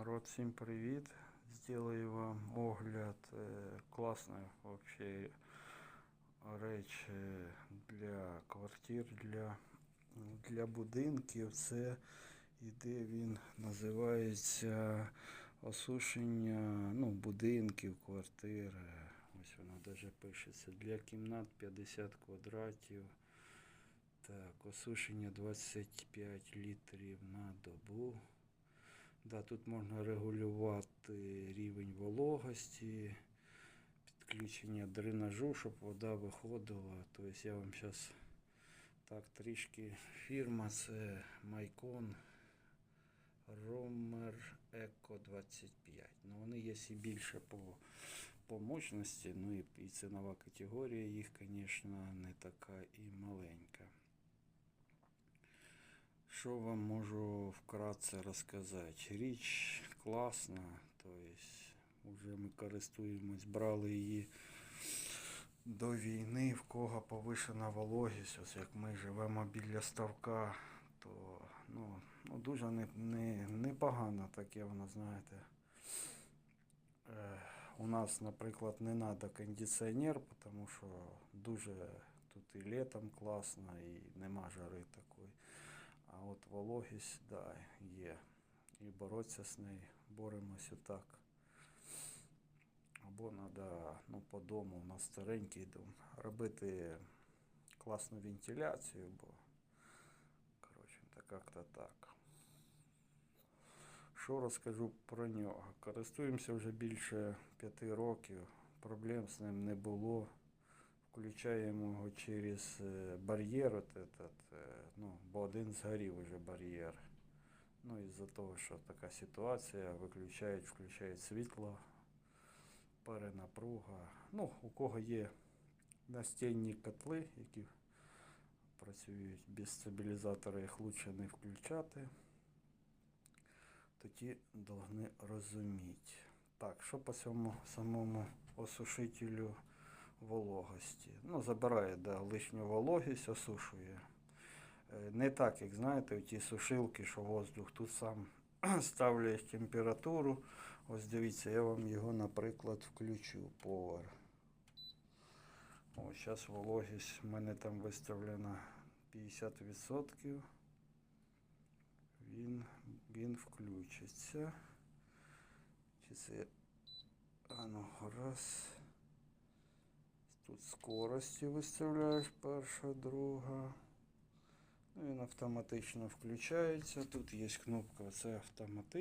Народ, всім привіт! Сделаю вам огляд е, класної вообще реч е, для квартир, для, для будинків. Це іде він називається осушення ну, будинків, квартир. Е, Ось воно навіть пишеться для кімнат 50 квадратів. Так, осушення 25 літрів на добу. Да, тут можна регулювати рівень вологості, підключення дренажу, щоб вода виходила. Тобто я вам зараз так трішки фірма це Майкон Romer Eco 25. Ну, вони є і більше по, по мощності, ну і, і цінова категорія їх, звісно, не така і маленька. Що вам можу вкратце розказати? Річ класна, тобто вже ми користуємось, брали її до війни, в кого повишена вологість, ось як ми живемо біля ставка, то ну, ну дуже не, не, непогано таке воно, знаєте. Е, у нас, наприклад, не треба кондиціонер, тому що дуже тут і літом класно, і нема жари такої. А от вологість, да, є. І боротися з нею, боремося так. Або треба, ну, по дому, у нас старенький дом, робити класну вентиляцію, бо, коротше, так як-то так. Що розкажу про нього? Користуємося вже більше п'яти років, проблем з ним не було. Включаємо його через е, бар'єр, от этот, е, ну, бо один згорів уже бар'єр. Ну, із-за того, що така ситуація, виключають, включають світло, перенапруга. Ну, у кого є настінні котли, які працюють без стабілізатора, їх краще не включати. Тоді повинні розуміти. Так, що по цьому самому осушителю вологості. Ну, забирає да, лишню вологість, осушує. Е, Не так, як знаєте, у ті сушилки, що воздух тут сам ставляє температуру. Ось дивіться, я вам його, наприклад, включу повар. Ось зараз вологість в мене там виставлена 50%. Він, він включиться. Чи це. А ну, раз. Скорості виставляєш перша, друга. Ну, він автоматично включається. Тут є кнопка, це автоматично.